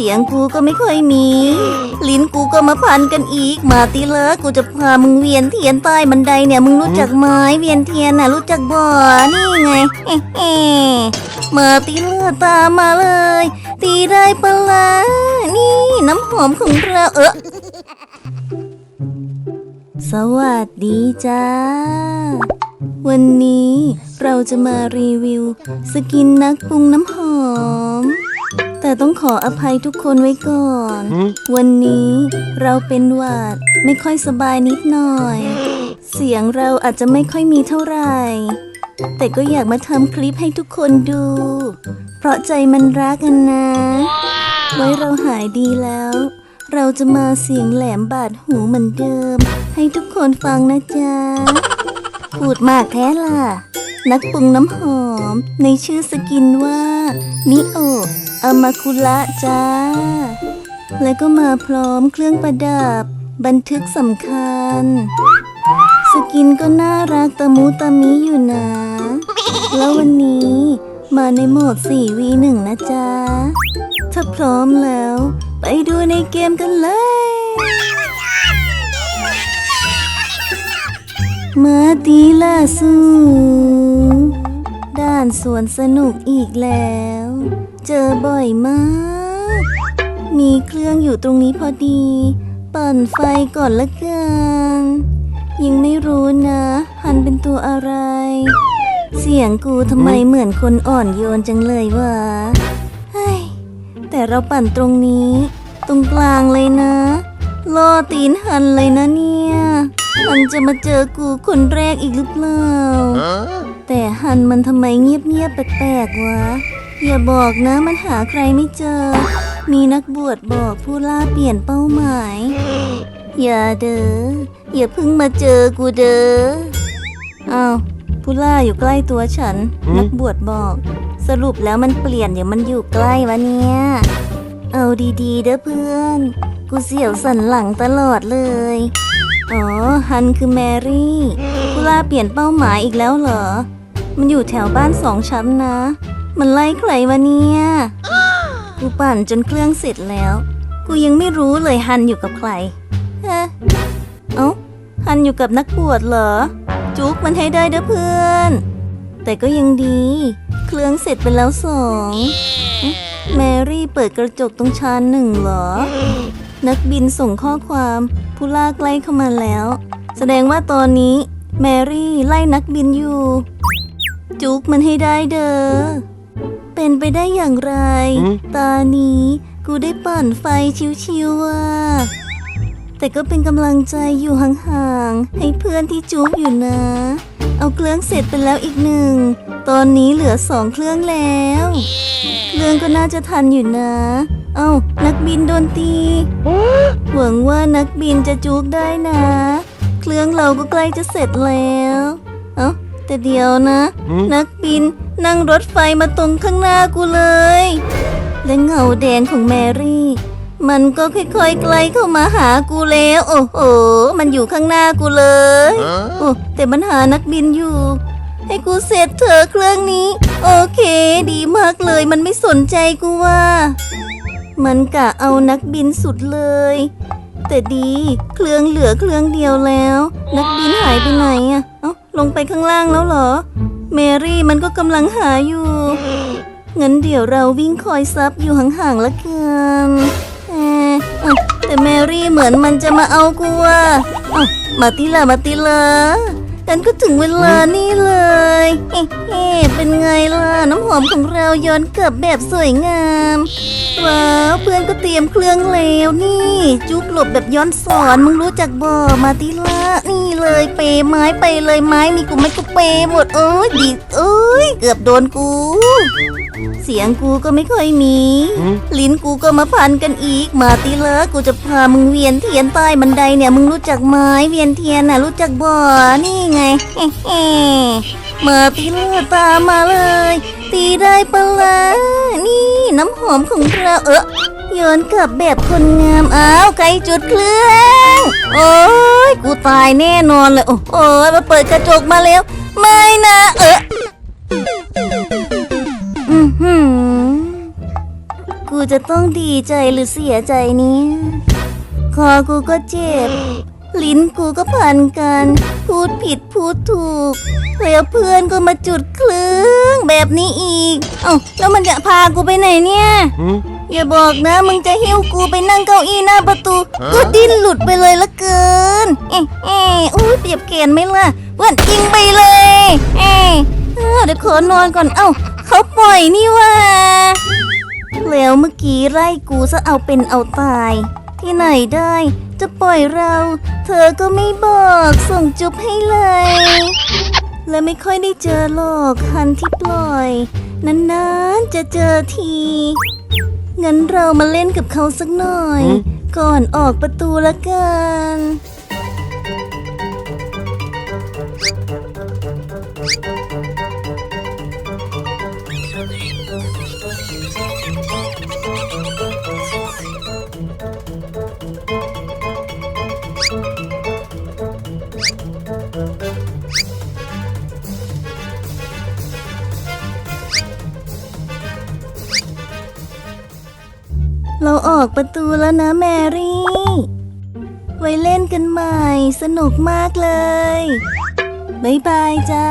เสียงกูก็ไม่ค่อยมี ลิ้นกูก็มาพันกันอีก มาตีเลอะกูจะพามึงเวียนเทียนใต้บันไดเนี่ยมึงรู้จักไหม้เวียนเทียนน่ะรู้จักบ่อนี่ไงเฮ้มาตีเลอะตามมาเลย ตีได้ปะล่ะนี่น้ำหอมของเราเออสวัสดีจ้า วันนี้เราจะมารีวิว สกินนักปรุงน้ำหอม แต่ต้องขออภัยทุกคนไว้ก่อน วันนี้เราเป็นหวัดไม่ค่อยสบายนิดหน่อย เสียงเราอาจจะไม่ค่อยมีเท่าไหร่ แต่ก็อยากมาทำคลิปให้ทุกคนดู เพราะใจมันรักกันนะ ไว้เราหายดีแล้ว เราจะมาเสียงแหลมบาดหูเหมือนเดิม ให้ทุกคนฟังนะจ๊ะ พูดมากแท้ล่ะ นักปรุงน้ำหอมในชื่อสกินว่า มิโอะ อามาคุระจ้า และก็มาพร้อมเครื่องประดับ บันทึกสำคัญ สกินก็น่ารักตะมูตะมิอยู่นะ แล้ววันนี้มาในโหมด 4v1 นะจ๊ะ ถ้าพร้อมแล้ว ไปดูในเกมกันเลย มาดีล่าสูด้านสวนสนุกอีกแล้ว เจอบ่อยมาก มีเครื่องอยู่ตรงนี้พอดีปั่นไฟก่อนละกันยังไม่รู้นะหันเป็นตัวอะไร เสียงกูทำไมเหมือนคนอ่อนโยนจังเลยวะเฮ้ยแต่เราปั่นตรงนี้ ตรงกลางเลยนะล่อตีนหันเลยนะเนี่ยหันจะมาเจอกูคนแรกอีกหรือเปล่า แต่หันมันทำไมเงียบๆแปลกๆวะ อย่าบอกนะมันหาใครไม่เจอ มีนักบวชบอกผู้ล่าเปลี่ยนเป้าหมาย อย่าเด้ออย่าเพิ่งมาเจอกูเด้ออ้าวผู้ล่าอยู่ใกล้ตัวฉัน นักบวชบอก สรุปแล้วมันเปลี่ยนอย่างมันอยู่ใกล้วะเนี่ยเอาดีๆเด้อเพื่อน กูเสียวสันหลังตลอดเลย อ๋อฮันคือแมรี่กุลาเปลี่ยนเป้าหมายอีกแล้วเหรอ มันอยู่แถวบ้านสองชั้นนะ มันไล่ใครวะเนี่ย กูปั่นจนเครื่องเสร็จแล้ว กูยังไม่รู้เลยฮันอยู่กับใคร เอ้าฮันอยู่กับนักบวชเหรอ จุกมันให้ได้เด้อเพื่อน แต่ก็ยังดี เครื่องเสร็จไปแล้วสองแมรี่เปิดกระจกตรงชานหนึ่งเหรอ นักบินส่งข้อความผู้ล่าใกล้เข้ามาแล้ว แสดงว่าตอนนี้ แมรี่ไล่นักบินอยู่ จุกมันให้ได้เด้อ เป็นไปได้อย่างไรตานี้กูได้ปั่นไฟชิวๆว่ะแต่ก็เป็นกำลังใจอยู่ห่างๆ ให้เพื่อนที่จุกอยู่นะ เอาเครื่องเสร็จไปแล้วอีกหนึ่ง ตอนนี้เหลือสองเครื่องแล้ว เครื่องก็น่าจะทันอยู่นะ เอ้า นักบินโดนตี หวังว่านักบินจะจุกได้นะ เครื่องเราก็ใกล้จะเสร็จแล้วเอ้า แต่เดียวนะนักบินนั่งรถไฟมาตรงข้างหน้ากูเลย และเงาแดงของแมรี่ มันก็ค่อยๆใกล้เข้ามาหากูแล้ว โอ้โห มันอยู่ข้างหน้ากูเลย โอ้แต่มันหานักบินอยู่ ให้กูเสร็จเถอะเครื่องนี้ โอเค ดีมากเลย มันไม่สนใจกูว่า มันกะเอานักบินสุดเลย แต่ดี เครื่องเหลือเครื่องเดียวแล้ว นักบินหายไปไหนอะเอ้า ลงไปข้างล่างแล้วเหรอแมรี่มันก็กำลังหาอยู่งั้นเดี๋ยวเราวิ่งคอยซับอยู่ห่างๆละกันเอ๊ะเอ้าแต่แมรี่เหมือนมันจะมาเอากูอะเอ้ามาติละมาติละกันก็ถึงเวลานี่เลยเฮ้เฮ้เป็นไงล่ะ น้ำหอมของเราย้อนกลับแบบสวยงามว้าวเพื่อนก็เตรียมเครื่องแล้วนี่ จุกหลบแบบย้อนสอนมึงรู้จักบ่มาติละ นี่เลยเปไม้ไปเลยไม้มีกูไม่กูเปหมดเอ้ยดีเอ้ยเกือบโดนกู เสียงกูก็ไม่ค่อยมี ลิ้นกูก็มาพันกันอีก มาติละกูจะพามึงเวียนเทียนใต้บันไดเนี่ยมึงรู้จักไม้เวียนเทียนน่ะรู้จักบ่นี่ไงเฮ้ๆมาติละตามมาเลย ตีได้ปะล่ะนี่น้ำหอมของเราเออย้อนกลับแบบคนงามอ้าวไกลจุดเครื่องโอ้ย กูตายแน่นอนเลย โอ้โอ้ยมาเปิดกระจกมาแล้ว ไม่นะ เอออือหือกูกูจะต้องดีใจหรือเสียใจเนี่ยคอกูก็เจ็บ ลิ้นกูก็พันกัน พูดผิดพูดถูกแล้วเพื่อนก็มาจุดเครื่องแบบนี้อีก เอ้าแล้วมันจะพากูไปไหนเนี่ย อย่าบอกนะมึงจะหิ้วกูไปนั่งเก้าอี้หน้าประตู ก็ดิ้นหลุดไปเลยละเกิน เอ๊ะเอ๊ะอุ้ยเปียบเกนไหมล่ะเพื่อนยิงไปเลย เอ๊ะเออเดี๋ยวขอนอนก่อนเอ้าเขาปล่อยนี่ว่าแล้วเมื่อกี้ไล่กูซะเอาเป็นเอาตาย ที่ไหนได้ จะปล่อยเรา เธอก็ไม่บอกส่งจุบให้เลย และไม่ค่อยได้เจอหรอกคันที่ปล่อย นานๆจะเจอที งั้นเรามาเล่นกับเขาสักหน่อยหืมก่อนออกประตูละกัน เราออกประตูแล้วนะแมรี่ ไว้เล่นกันใหม่ สนุกมากเลย บ๊ายบายจ้า